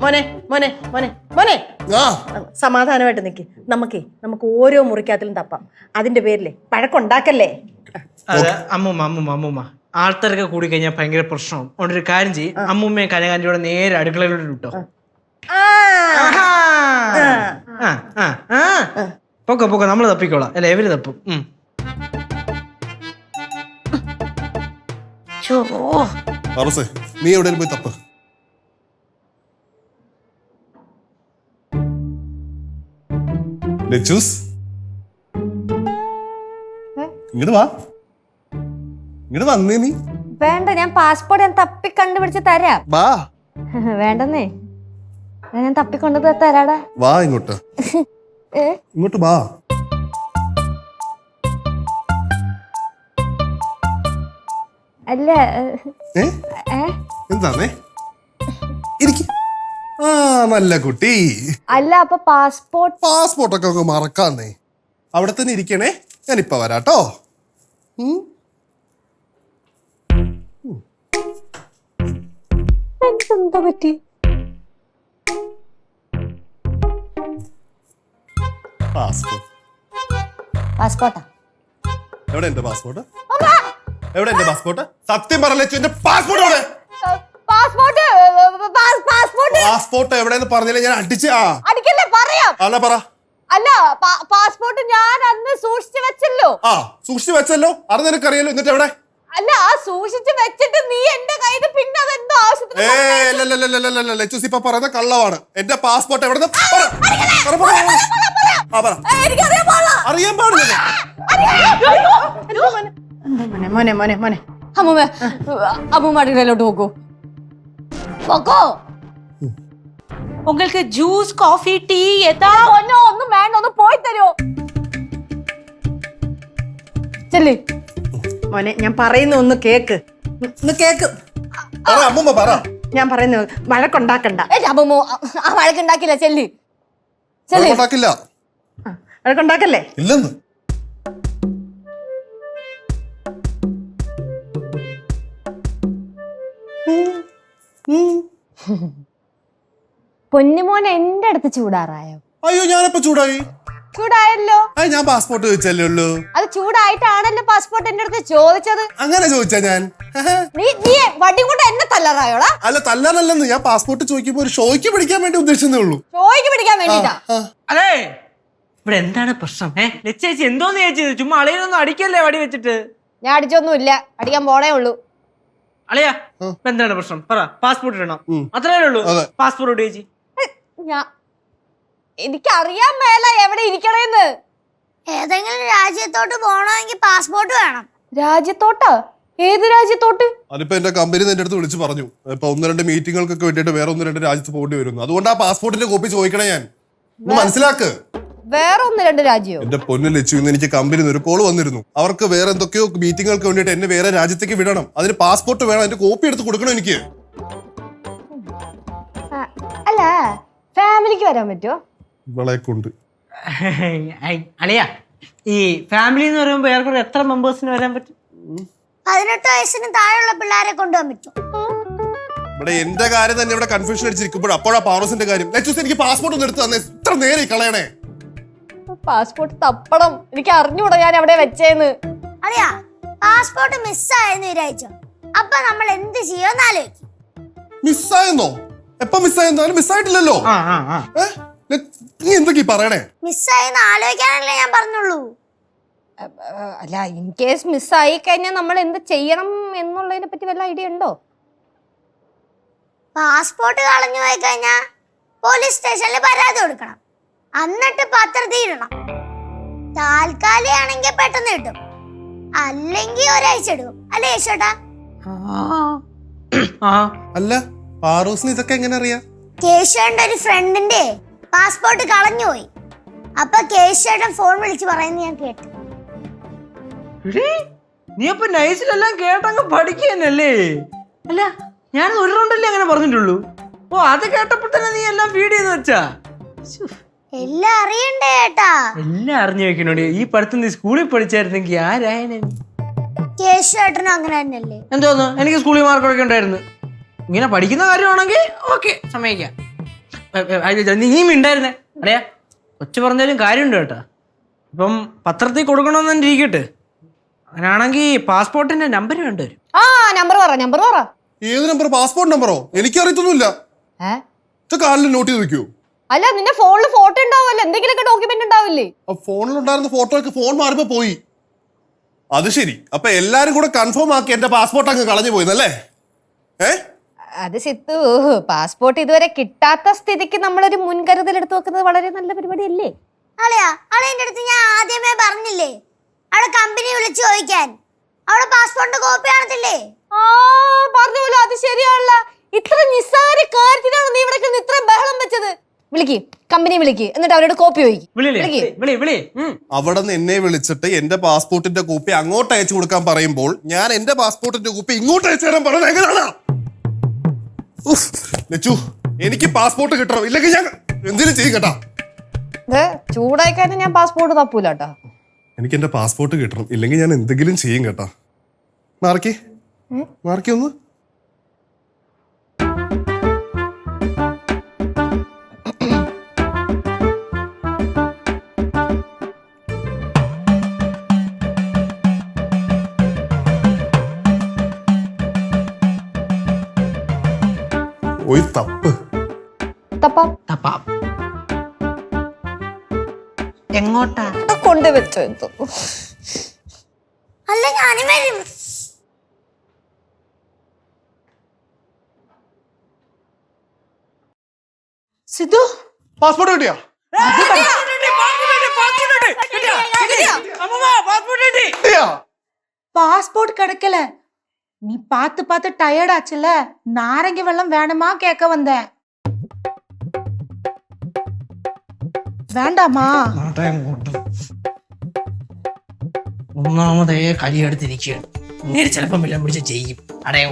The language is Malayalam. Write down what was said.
മോനെ മോനെ മോനെ മോനെ. ആ. സമാധാനമായിട്ട് നിൽക്കി നമുക്കേ നമുക്ക് ഓരോ മുറിക്കകത്തിലും തപ്പാം. അതിന്റെ പേരിലെ പഴക്കുണ്ടാക്കല്ലേ? അത് അമ്മൂമ്മ അമ്മൂമ്മ അമ്മൂമ്മ. ആൾക്കാരൊക്കെ കൂടി കഴിഞ്ഞാൽ ഭയങ്കര പ്രശ്നവും അതുകൊണ്ട് ഒരു കാര്യം ചെയ്യും. അമ്മൂമ്മയും കനകാന്റിയോടെ നേരെ അടുക്കളയിലോട്ട് വിട്ടോ. ആ. പൊക്കെ ആ, ആ, ആ. പൊക്കോ പൊക്കോ നമ്മൾ തപ്പിക്കോളാം. അല്ല ഇവർ തപ്പും. ഉം. ഓ. പാറസേ നീ എവിടെയും പോയി തപ്പ്. ലച്ചൂസ് ഇങ്ങോട്ട് വാ. ഇങ്ങോട്ട് വന്നേ നീ. വേണ്ട ഞാൻ പാസ്പോർട്ട് ഞാൻ തപ്പി കണ്ടുപിടിച്ച് തരാം. വാ. വേണ്ടെന്നേ. ഞാൻ തപ്പി കൊണ്ടു തരാടാ. വാ ഇങ്ങോട്ട്? ഇങ്ങോട്ട് വാ. അല്ല? എന്താന്നേ? ഇരിക്ക. ആ നല്ല കുട്ടി. അല്ല അപ്പൊ പാസ്പോർട്ട് പാസ്പോർട്ടൊക്കെ ഒക്കെ മറക്കാന്നേ. അവിടെ തന്നെ ഇരിക്കണേ. ഞാനിപ്പ വരാട്ടോ. ഉം. എന്താ പറ്റി? പാസ്പോർട്ട്. പാസ്പോർട്ടാ. എവിടെ എന്റെ പാസ്പോർട്ട്? എവിടെ എന്റെ പാസ്പോർട്ട്? സത്യം പറഞ്ഞു പാസ്പോർട്ട് പാസ്പോർട്ട് പാസ്പോർട്ട് എവിടെന്ന് എവിടെയെന്ന് പറഞ്ഞില്ല ഞാൻ അടിച്ച് ആ. അടിക്കല്ലേ പറയാം. അല്ല പറ. അല്ല പാസ്പോർട്ട് ഞാൻ അന്ന് സൂക്ഷിച്ചു വെച്ചല്ലോ. ആ സൂക്ഷിച്ചു വെച്ചല്ലോ? അത് നിനക്കറിയല്ലോ എന്നിട്ട് എവിടെ? അല്ല ആ സൂക്ഷിച്ചു വെച്ചിട്ട് നീ എന്റെ കയ്യിൽ പിന്നെ അതെന്തോ ആവശ്യത്തിന് ഏ ലച്ചൂസ് ഇപ്പൊ പറയുന്ന കള്ളവാണ്. എന്റെ പാസ്പോർട്ട് എവിടെ ആ പറ. എനിക്കറിയാൻ പാടില്ല. അറിയാൻ പാടില്ല. എന്തോ മോനെ എന്തോ മോനെ മോനെ മോനെ മോനെ അമ്മൂമ്മ അമ്മൂമ്മ അടുക്കളയിലോട്ട് പോക്കോ. പോക്കോ. உங்களுக்கு ஜூஸ் காஃபி டீ ஏதா പൊന്നോ ഒന്നും വേണ്ട ഒന്ന് പോയി തരുമോ ചെല്ലി മോനെ ഞാൻ പറയുന്ന ഒന്ന് കേക്ക് ഒന്ന് കേക്ക് പറ അമ്മൂമ്മ പറ ഞാൻ പറയുന്ന വഴക്കുണ്ടാക്കണ്ട ഏ അമ്മൂമ്മ ആ വഴക്കുണ്ടാക്കില്ല ചെല്ലി ചെല്ലി ഉണ്ടാക്കില്ല ആ, വഴക്കുണ്ടാക്കല്ലേ ഇല്ലെന്ന് പൊന്നുമോൻ എന്റെ അടുത്ത് ചൂടാറായോ? അയ്യോ ഞാനിപ്പോ ചൂടായി. ചൂടായല്ലോ. ആ ഞാൻ പാസ്പോർട്ട് ചോദിച്ചല്ലേ ഉള്ളൂ. അത് ചൂടായിട്ടാണല്ലോ പാസ്പോർട്ട് എന്റെ അടുത്ത് ചോദിച്ചത്. അങ്ങനെ ചോദിച്ചാ ഞാൻ? നീ നീ വടി കൊണ്ട് എന്നെ തല്ലറായോടാ? അല്ല തല്ലാനല്ലെന്ന്. ഞാൻ പാസ്പോർട്ട് ചോദിക്കുമ്പോ ഒരു ഷോയ്ക്ക് പിടിക്കാൻ വേണ്ടി ഉദ്ദേശിച്ചതേ ഉള്ളൂ. ചോയ്ക്ക് പിടിക്കാൻ വേണ്ടിട്ടാ. അതെ ഇവിടെ എന്താണ് പ്രശ്നം? ഏ ലച്ചേച്ചി എന്തോന്ന് ചേച്ചി ചുമ്മാ അളിയനൊന്നും അടിക്കല്ലേ വടി വെച്ചിട്ട്? ഞാൻ അടിച്ചൊന്നുമില്ല. അടിക്കാൻ പോണേ ഉള്ളൂ. അളിയാ എന്താണ് പ്രശ്നം? പറ പാസ്പോർട്ട് ഇടണം. അത്രേ ഉള്ളൂ. പാസ്പോർട്ട് ചേച്ചി. ഞാൻ എനിക്കറിയാൻ മേല എവിടെ ഇരിക്കണേന്ന്. ഏതെങ്കിലും രാജ്യത്തോട്ട് പോകണമെങ്കിൽ പാസ്പോർട്ട് വേണം. രാജ്യത്തോട്ടാ? ഏത് രാജ്യത്തോട്ട്? അതിപ്പോ എന്റെ കമ്പനി എന്റെ അടുത്ത് വിളിച്ചു പറഞ്ഞു. ഇപ്പൊ ഒന്ന് രണ്ട് മീറ്റിങ്ങുകൾക്കൊക്കെ വേണ്ടിയിട്ട് വേറെ ഒന്ന് രണ്ട് രാജ്യത്ത് പോകേണ്ടി വരുന്നു. അതുകൊണ്ട് ആ പാസ്പോർട്ടിന്റെ കോപ്പി ചോദിക്കണേ ഞാൻ. മനസ്സിലാക്ക്. വേറെ ഒന്ന് രണ്ട് രാജ്യം? എന്റെ പൊന്നിൽ വെച്ചു ഇന്ന് എനിക്ക് കമ്പനി ഒരു കോൾ വന്നിരുന്നു. അവർക്ക് വേറെ എന്തൊക്കെയോ മീറ്റിങ്ങുകൾക്ക് വേണ്ടിയിട്ട് എന്നെ വേറെ രാജ്യത്തേക്ക് വിടണം. അതിന് പാസ്പോർട്ട് വേണം. അതിന്റെ കോപ്പി എടുത്ത് കൊടുക്കണം എനിക്ക്. ആ, അല്ല ഫാമിലിക്ക് വരാൻ പറ്റുമോ ഇവളെ കൊണ്ട് അളിയ ഈ ഫാമിലി എന്ന് പറയുമ്പോൾ ഏറെക്കുറെ എത്ര മെമ്പേഴ്സിന് വരാൻ പറ്റും? പതിനെട്ട് വയസ്സിന് താഴെയുള്ള പിള്ളേരെ കൊണ്ടുപോകാൻ പറ്റും. ഇവിടെ എന്റെ കാര്യം തന്നെ ഇവിടെ കൺഫ്യൂഷൻ അടിച്ചിരിക്കുമ്പോൾ അപ്പോഴാ പാറോസിന്റെ കാര്യം. ലച്ചൂസ് എനിക്ക് പാസ്പോർട്ട് ഒന്ന് എടുത്ത് തന്നെ. ഇത്ര നേരെ കളയണേ. പാസ്പോർട്ട് തപ്പണം. എനിക്ക് അറിഞ്ഞൂടാ ഞാൻ അവിടെ വെച്ചേന്ന്. അറിയാ പാസ്പോർട്ട് മിസ്സായെന്ന് വിചാരിച്ചോ. അപ്പൊ നമ്മൾ എന്ത് ചെയ്യുമെന്ന് ആലോചിക്കും. മിസ്സായെന്നോ എപ്പോ മിസ്സായെന്നോ മിസ്സായിട്ടില്ലല്ലോ ആ ഏ? നീ എന്തൊക്കെ പറയണേ? മിസ്സായെന്ന് ആലോചിക്കാനല്ലേ ഞാൻ പറഞ്ഞുള്ളൂ. അല്ല ഇൻ കേസ് മിസ്സായി കഴിഞ്ഞാൽ നമ്മൾ എന്ത് ചെയ്യണം എന്നുള്ളതിനെ പറ്റി വല്ല ഐഡിയ ഉണ്ടോ? പാസ്പോർട്ട് കളഞ്ഞു പോയി കഴിഞ്ഞാ പോലീസ് സ്റ്റേഷനിൽ പരാതി കൊടുക്കണം. എന്നിട്ട് പത്രത്തിൽ ഇടണം. താൽക്കാലികമാണെങ്കിൽ പെട്ടെന്ന് കിട്ടും. അല്ലെങ്കിൽ ഒരാഴ്ച എടുക്കും. അല്ലേ യേശോട്ടാ? ആ അല്ല. പാറോസിന് ഇതൊക്കെ എങ്ങനെ അറിയാം കേശവന്റെ ഒരു ഫ്രണ്ടിന്റെ പാസ്പോർട്ട് കളഞ്ഞുപോയി അപ്പൊ കേശവന്റെ ഫോൺ വിളിച്ച് പറയുന്നത് ഞാൻ കേട്ടു. നീ അപ്പൊ നൈസിലെല്ലാം കേട്ടങ്ങ് പഠിക്കുന്നല്ലേ അല്ല ഞാൻ ഒരു റൗണ്ടല്ലേ അങ്ങനെ പറഞ്ഞിട്ടുള്ളൂ. ഓ അത് കേട്ടപ്പോൾ തന്നെ നീ എല്ലാം ഫീഡ് ചെയ്ത് വെച്ചാ? എല്ലാം അറിയണ്ടേ ഏട്ടാ? എല്ലാം അറിഞ്ഞു വെക്കണോടി. ഈ പഠിത്തം നീ സ്കൂളിൽ പഠിച്ചായിരുന്നെങ്കിൽ ആരായനെ കേശവേട്ടനും അങ്ങനെ തന്നെയല്ലേ? എന്തോന്നു? എനിക്ക് സ്കൂളിൽ മാർക്കൊക്കെ ഉണ്ടായിരുന്നു. ഇങ്ങനെ പഠിക്കുന്ന കാര്യമാണെങ്കിൽ ഓക്കെ സമ്മതിക്കാം. നീ മിണ്ടായിരുന്നേ. അറിയാ കൊച്ചു പറഞ്ഞാലും കാര്യമുണ്ട് കേട്ടോ. ഇപ്പം പത്രത്തിൽ കൊടുക്കണമെന്ന് തന്നെ ഇരിക്കട്ടെ. അങ്ങനെയാണെങ്കിൽ പാസ്പോർട്ടിന്റെ നമ്പർ വേണ്ടിവരും ആ നമ്പർ പറ നമ്പർ പറ. ഏത് നമ്പർ പാസ്പോർട്ട് നമ്പറോ എനിക്കറിയത്തൊന്നുമില്ല. അറിയത്തൊന്നുമില്ല കാലിൽ നോട്ട് ചെയ്ത് വെക്കൂ. അല്ല നിന്റെ ഫോണിൽ ഫോട്ടോ ഉണ്ടാവുമല്ലോ. എന്തെങ്കിലുമൊക്കെ ഡോക്യുമെന്റ് ഉണ്ടാവില്ലേ? ഫോണിൽ ഉണ്ടായിരുന്ന ഫോട്ടോ ഒക്കെ ഫോൺ മാറിപ്പോ പോയി. അത് ശരി. അപ്പൊ എല്ലാരും കൂടെ കൺഫേം ആക്കി എന്റെ പാസ്പോർട്ട് അങ്ങ് കളഞ്ഞു പോയിന്നല്ലേ? ഏ? അത് സിത്തു പാസ്പോർട്ട് ഇതുവരെ കിട്ടാത്ത സ്ഥിതിക്ക് നമ്മളൊരു മുൻകരുതൽ എടുത്തു വെക്കുന്നത് വളരെ നല്ല പരിപാടിയല്ലേ? അളയാ അളയന്റെ അടുത്ത് ഞാൻ ആദ്യമേ പറഞ്ഞില്ലേ? അവിടെ കമ്പനി വിളിച്ചു ചോദിക്കാൻ. അവളെ പാസ്പോർട്ടിന്റെ കോപ്പി കാണത്തില്ലേ? ആ പറഞ്ഞോലോ അത് ശരിയാണല്ല. ഇത്ര നിസ്സാര കാര്യത്തിനാണ് നീ ഇവിടെ കിടന്ന് ഇത്ര ബഹളം വെച്ചത്. വിളിക്ക് കമ്പനി വിളിക്ക് എന്നിട്ട് അവരോട് കോപ്പി ചോദിക്ക്. വിളിയില്ലേ വിളിക്ക്. വിളി വിളി ഉം. അവിടെ നിന്ന് എന്നെ വിളിച്ചിട്ട് എന്റെ പാസ്പോർട്ടിന്റെ കോപ്പി അങ്ങോട്ട് അയച്ചു കൊടുക്കാൻ പറയുമ്പോൾ ഞാൻ എന്റെ പാസ്പോർട്ടിന്റെ കോപ്പി ഇങ്ങോട്ട് അയച്ചു തരാൻ പറഞ്ഞത് എങ്ങനെയാണ് ലച്ചു എനിക്ക് പാസ്പോർട്ട് കിട്ടണം. ഇല്ലെങ്കിൽ ഞാൻ എന്തിനും ചെയ്യും കേട്ടാ. ചൂടായി കഴിഞ്ഞാൽ ഞാൻ പാസ്പോർട്ട് തപ്പൂല കേട്ടോ എനിക്ക് എന്റെ പാസ്പോർട്ട് കിട്ടണം. ഇല്ലെങ്കിൽ ഞാൻ എന്തെങ്കിലും ചെയ്യും കേട്ടാ. മാർക്കി മാർക്കി ഒന്ന്. ഒരു തപ്പ്. എങ്ങോട്ടാ? അല്ല സിദ്ധു പാസ്പോർട്ട് കിട്ടിയോ? പാസ്പോർട്ട് കിടക്കല്ലേ? நீ பார்த்து பார்த்து டயர்ட் ஆச்சுல நாரங்கி வெள்ளம் வேணுமா கேட்க வந்தேன் வேண்டாமா ഒന്നാമതേ കലിയെടുത്തിരിക്കുകയാണ് നേരെ ചിലപ്പം എല്ലാം പിടിച്ച് ചെയ്യും അടയാൻ